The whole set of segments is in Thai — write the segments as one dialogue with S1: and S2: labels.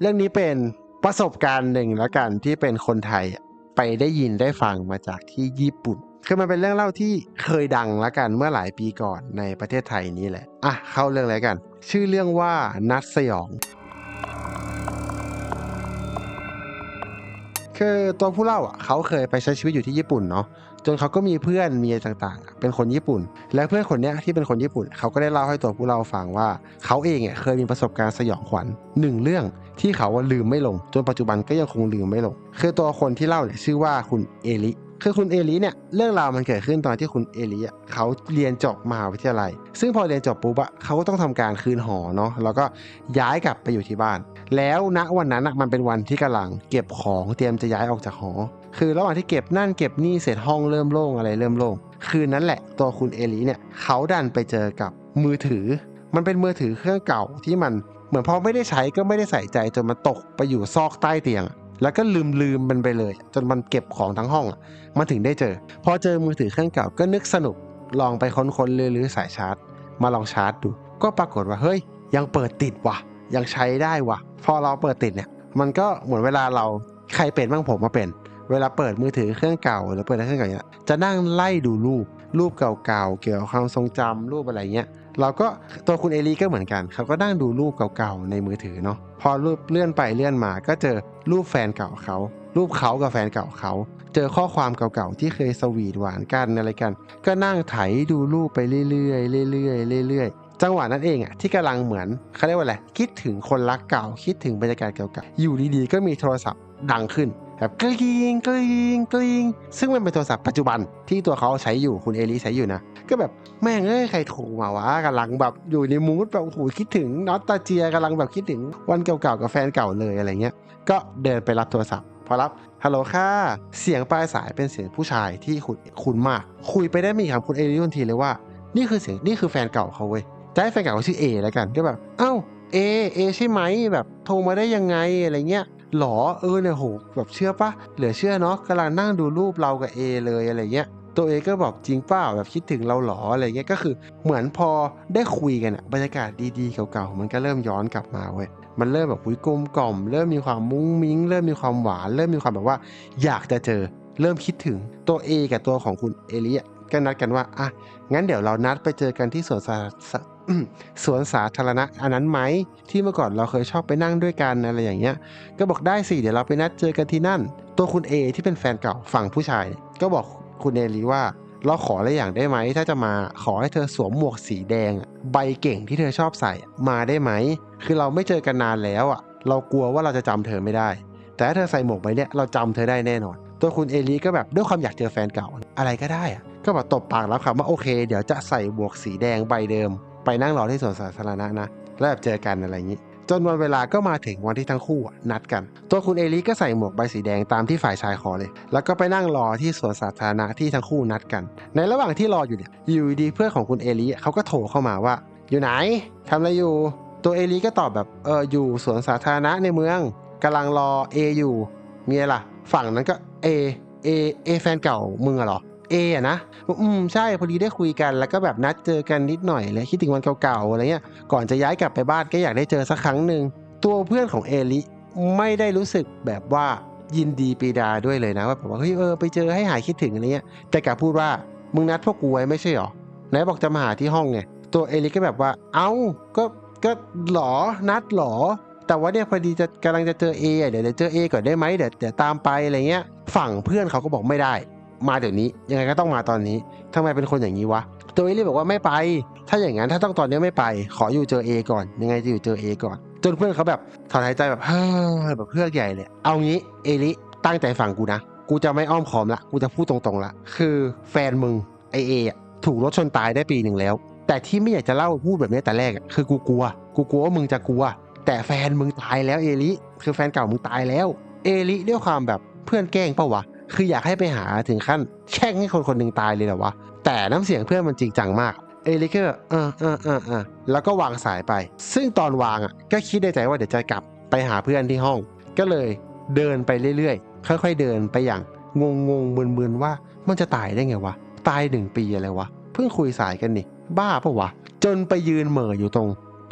S1: เรื่องนี้เป็นประสบการณ์หนึ่งแล้วกันที่เป็นคนไทยไปได้ยินได้ฟังมาจากที่ญี่ปุ่น คือมันเป็นเรื่องเล่าที่เคยดังแล้วกันเมื่อหลายปีก่อนในประเทศไทยนี้แหละ อะเข้าเรื่องเลยกัน ชื่อเรื่องว่านัดสยองคือตัวผู้เล่าอะเขาเคยไปใช้ชีวิตอยู่ที่ญี่ปุ่นเนาะ จนเขาก็มีเพื่อนมีอะไรต่างๆ เป็นคนญี่ปุ่น และเพื่อนคนนี้ที่เป็นคนญี่ปุ่น เขาก็ได้เล่าให้ตัวผู้เล่าฟังว่า เขาเองเคยมีประสบการณ์สยองขวัญหนึ่งเรื่องที่เขาว่าลืมไม่ลง จนปัจจุบันก็ยังคงลืมไม่ลง คือตัวคนที่เล่าเนี่ยชื่อว่าคุณเอลิคือคุณเอลิเนี่ยเรื่องราวมันเกิดขึ้นตอนที่คุณเอลิอะเขาเรียนจบมหาวิทยาลัย ซึ่งพอเรียนจบปุ๊บอะเขาก็ต้องทำการคืนหอเนาะแล้วก็ย้ายกลับไปอยู่ที่บ้าน แล้วณวันนั้นอะมันเป็นวันที่กำลังเก็บของเตรียมจะย้ายออกจากหอ คือระหว่างที่เก็บนั่นเก็บนี่เสร็จห้องเริ่มโล่งอะไรเริ่มโล่งคืนนั้นแหละตัวคุณเอลิเนี่ยเขาดันไปเจอกับมือถือ มันเป็นมือถือเครื่องเก่าที่มันเหมือนพอไม่ได้ใช้ก็ไม่ได้ใส่ใจจนมันตกไปอยู่ซอกใต้เตียง แล้วก็ลืมลืมมันไปเลย จนมันเก็บของทั้งห้องอะมันถึงได้เจอ พอเจอมือถือเครื่องเก่าก็นึกสนุกลองไปค้นๆลื้อๆสายชาร์จ มาลองชาร์จดู ก็ปรากฏว่าเฮ้ย ยังเปิดติดว่ะ ยังใช้ได้ว่ะ พอเราเปิดติดเนี่ย มันก็เหมือนเวลาเราใครเป็นบ้างผมมาเป็น เวลาเปิดมือถือเครื่องเก่าหรือเปิดอะไรเครื่องเก่าเนี่ยจะนั่งไล่ดูรูปรูปเก่าๆเกี่ยวกับความทรงจำรูปอะไรเงี้ยเราก็ตัวคุณเอลีก็เหมือนกันเขาก็นั่งดูรูปเก่าๆในมือถือเนาะพอรูปเลื่อนไปเลื่อนมาก็เจอรูปแฟนเก่าเขารูปเขากับแฟนเก่าเขาเจอข้อความเก่าๆที่เคยสวีทหวานกันอะไรกัน ก็นั่งไถดูรูปไปเรื่อยๆเรื่อยๆเรื่อยๆจังหวะนั้นเองอะที่กำลังเหมือนเขาเรียกว่าอะไรคิดถึงคนรักเก่าคิดถึงบรรยากาศเก่าๆอยู่ดีๆก็มีโทรศัพท์ดังขึ้น แบบกริ๊งกริ๊งกริ๊งซึ่งมันเป็นโทรศัพท์ปัจจุบันที่ตัวเขาใช้อยู่คุณเอลิใช้อยู่นะ ก็แบบแม่งเอ้ยใครโทรมาวะกำลังแบบอยู่ในมูดแบบโอ้โหคิดถึงนอตตาเจียกำลังแบบคิดถึงวันเก่าๆกับแฟนเก่าเลยอะไรเงี้ย ก็เดินไปรับโทรศัพท์พอรับฮัลโหลค่ะ เสียงปลายสายเป็นเสียงผู้ชายที่คุณคุณมาก คุยไปได้ไม่กี่คำคุณเอริทันทีเลยว่า นี่คือเสียงนี่คือแฟนเก่าเขาเว้ยจะให้แฟนเก่าเขาชื่อเอแล้วกันก็แบบเอ้าเอเอใช่ไหมแบบโทรมาได้ยังไงอะไรเงี้ย หรอเออเนี่ยโหแบบเชื่อปะเหลือเชื่อเนาะกำลังนั่งดูรูปเรากับเอเลยอะไรเงี้ยตัวเอก็บอกจริงเปล่าแบบคิดถึงเราหรออะไรเงี้ยก็คือเหมือนพอได้คุยกันอะบรรยากาศดีๆเก่าๆมันก็เริ่มย้อนกลับมาเว้ยมันเริ่มแบบหุยกลมกล่อม เริ่มมีความมุ้งมิ้ง เริ่มมีความหวาน เริ่มมีความแบบว่า อยากจะเจอ เริ่มคิดถึงตัว A กับตัวของคุณเอลิอะก็นัดกันว่าอะงั้นเดี๋ยวเรานัดไปเจอกันที่สวนสา สวนสาธารณะอันนั้นไหมที่เมื่อก่อนเราเคยชอบไปนั่งด้วยกันอะไรอย่างเงี้ย ก็บอกได้สิเดี๋ยวเราไปนัดเจอกันที่นั่น ตัวคุณเอที่เป็นแฟนเก่าฝั่งผู้ชาย ก็บอกคุณเอลีว่าเราขออะไรอย่างได้ไหม ถ้าจะมาขอให้เธอสวมหมวกสีแดง ใบเก่งที่เธอชอบใส่มาได้ไหม คือเราไม่เจอกันนานแล้วอะเรากลัวว่าเราจะจำเธอไม่ได้ แต่ถ้าเธอใส่หมวกใบเนี้ยเราจำเธอได้แน่นอน ตัวคุณเอลีก็แบบด้วยความอยากเจอแฟนเก่าอะไรก็ได้อะ ก็แบบตบปากรับคำว่าโอเค เดี๋ยวจะใส่หมวกสีแดงใบเดิม ไปนั่งรอที่สวนสาธารณะนะ แล้วแบบเจอกันอะไรอย่างนี้ จนวันเวลาก็มาถึงวันที่ทั้งคู่นัดกัน ตัวคุณเอลิก็ใส่หมวกใบสีแดงตามที่ฝ่ายชายขอเลย แล้วก็ไปนั่งรอที่สวนสาธารณะที่ทั้งคู่นัดกัน ในระหว่างที่รออยู่เนี่ยอยู่ดีเพื่อนของคุณเอลิเขาก็โทรเข้ามาว่า อยู่ไหนทำอะไรอยู่ ตัวเอลิก็ตอบแบบเอออยู่สวนสาธารณะในเมืองกำลังรอเออยู่มีอะไรล่ะ ฝั่งนั้นก็เอเอเอแฟนเก่ามึงอะเหรอ เออะนะอกอืมใช่พอดีได้คุยกัน แล้วก็แบบนัดเจอกันนิดหน่อยเลยคิดถึงวันเก่าๆอะไรเงี้ยก่อนจะย้ายกลับไปบ้านก็อยากได้เจอสักครั้งหนึ่งตัวเพื่อนของเอลิไม่ได้รู้สึกแบบว่ายินดีปีดาด้วยเลยนะว่าแบบว่าเฮ้ยเออไปเจอให้หายคิดถึงอะไรเงี้ยแต่กลับพูดว่ามึงนัดพวกกูไว้ไม่ใช่หรอไหนบอกจะมาหาที่ห้องไงตัวเอลิก็แบบว่า เอ้าก็ก็หรอนัดหรอแต่ว่าเนี่ยพอดีจะกำลังจะเจอเอเดี๋ยวเดี๋ยวเจอเอก่อนได้ไหมเดี๋ยวเดี๋ยวตามไปอะไรเงี้ย ฝั่งเพื่อนเขาก็บอกไม่ได้ มาเดี๋ยวนี้ ยังไงก็ต้องมาตอนนี้ทำไมเป็นคนอย่างนี้วะตัวเอลี่บอกว่าไม่ไป ถ้าอย่างนั้นถ้าต้องตอนนี้ไม่ไป ขออยู่เจอเอก่อน ยังไงจะอยู่เจอเอก่อน จนเพื่อนเขาแบบถอนหายใจแบบเฮ้ยแบบเพื่อกใหญ่เลย เอางี้เอลิตั้งใจฟังกูนะ กูจะไม่อ้อมขอมละ กูจะพูดตรงๆละ คือแฟนมึงไอเอะถูกรถชนตายได้ปีหนึ่งแล้ว แต่ที่ไม่อยากจะเล่าพูดแบบนี้แต่แรกคือกูกลัว กูกลัวว่ามึงจะกลัว แต่แฟนมึงตายแล้วเอลิ คือแฟนเก่ามึงตายแล้ว เอลิด้วยความแบบเพื่อนแกล้งเปล่าวะ คืออยากให้ไปหาถึงขั้นแช่งให้คนคนหนึ่งตายเลยเหรอวะ แต่น้ำเสียงเพื่อนมันจริงจังมาก เอลิก็แบบเออเออเออเออแล้วก็วางสายไป ซึ่งตอนวางอะ ก็คิดในใจว่าเดี๋ยวจะกลับไปหาเพื่อนที่ห้อง ก็เลยเดินไปเรื่อยๆ ค่อยๆเดินไปอย่างงงงๆมึนๆว่ามันจะตายได้ไงวะ ตายหนึ่งปีอะไรวะ เพิ่งคุยสายกันนี่ บ้าปะวะ จนไปยืนเหม่ออยู่ตรง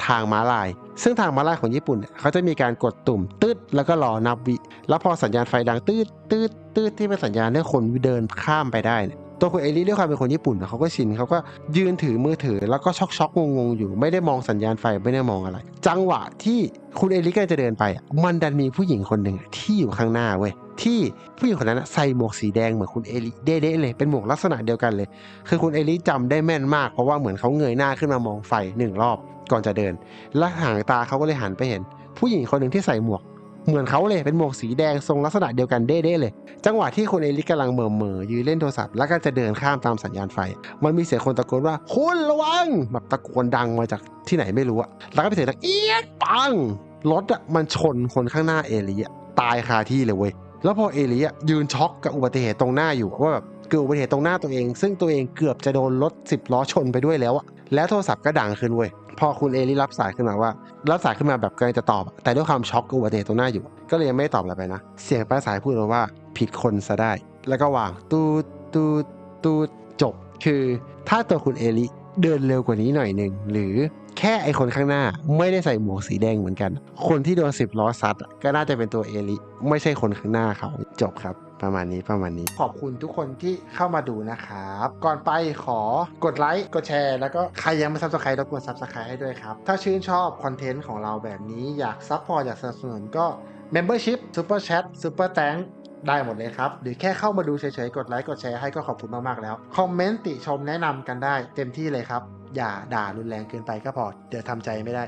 S1: ทางม้าลาย ซึ่งทางมาลายของญี่ปุ่น เขาจะมีการกดตุ่มตืดแล้วก็รอนับวิ แล้วพอสัญญาณไฟดังตืดตืดตืดที่เป็นสัญญาณให้คนเดินข้ามไปได้เนี่ยตัวคุณเอลิด้วยความเป็นคนญี่ปุ่นนะเขาก็ชินเขาก็ยืนถือมือถือแล้วก็ช็อกช็อกงงๆอยู่ ไม่ได้มองสัญญาณไฟไม่ได้มองอะไร จังหวะที่คุณเอลิกำลังจะเดินไป มันดันมีผู้หญิงคนหนึ่งที่อยู่ข้างหน้าเว้ยที่ผู้หญิงคนนั้นใส่หมวกสีแดงเหมือนคุณเอลิเด๊ะๆเลยเป็นหมวกลักษณะเดียวกันเลย คือคุณเอลิจำได้แม่นมากเพราะว่าเหมือนเขาเงยหน้าขึ้นมามองไฟหนึ่งรอบก่อนจะเดิน และหางตาเขาก็เลยหันไปเห็น ผู้หญิงคนหนึ่งที่ใส่หมวก เหมือนเขาเลยเป็นหมวกสีแดงทรงลักษณะเดียวกันเด้ๆเลย จังหวะที่คุณเอลิกำลังเหม่อเมอๆยืนเล่นโทรศัพท์แล้วก็จะเดินข้ามตามสัญญาณไฟ มันมีเสียงคนตะโกนว่าคุณระวังแบบตะโกนดังมาจากที่ไหนไม่รู้อะแล้วก็ไปเสียงดังเอี๊ยดปังรถอะมันชนคนข้างหน้าเอลิอะตายคาที่เลยเว้ยแล้วพอเอลิอะยืนช็อกกับอุบัติเหตุตรงหน้าอยู่ว่าแบบเกิดอุบัติเหตุตรงหน้าตัวเอง ซึ่งตัวเองเกือบจะโดนรถสิบล้อชนไปด้วยแล้วอะ แล้วโทรศัพท์ก็ดังขึ้นเว้ยพอคุณเอลิรับสายขึ้นมาว่า รับสายขึ้นมาแบบกำลังจะตอบ แต่ด้วยความช็อกกับอุบัติเหตุตรงหน้าอยู่ ก็เลยยังไม่ตอบอะไรไปนะ เสียงปลายสายพูดมาว่าผิดคนซะได้ แล้วก็วางตูดตูดตูดจบ คือถ้าตัวคุณเอลิเดินเร็วกว่านี้หน่อยหนึ่งหรือ ค่ไอคนข้างหน้าไม่ได้ใส่หมวกสีแดงเหมือนกัน คนที่โดนสิบล้อซัดก็น่าจะเป็นตัวเอลิไม่ใช่คนข้างหน้าเขาจบครับประมาณนี้ประมาณนี้ ขอบคุณทุกคนที่เข้ามาดูนะครับ ก่อนไปขอกดไลค์กดแชร์ แล้วก็ใครยังไม่ซับสไครต์รบกวนซับสไครต์ให้ด้วยครับ ถ้าชื่นชอบคอนเทนต์ของเราแบบนี้อยากซัพพอร์ตอยากสนับสนุนก็ Membership Super Chat Super Thank ได้หมดเลยครับ หรือแค่เข้ามาดูเฉยๆ กดไลค์ กดแชร์ให้ก็ขอบคุณมากๆแล้ว คอมเมนต์ติชมแนะนำกันได้เต็มที่เลยครับ อย่าด่ารุนแรงเกินไปก็พอ เดี๋ยวทำใจไม่ได้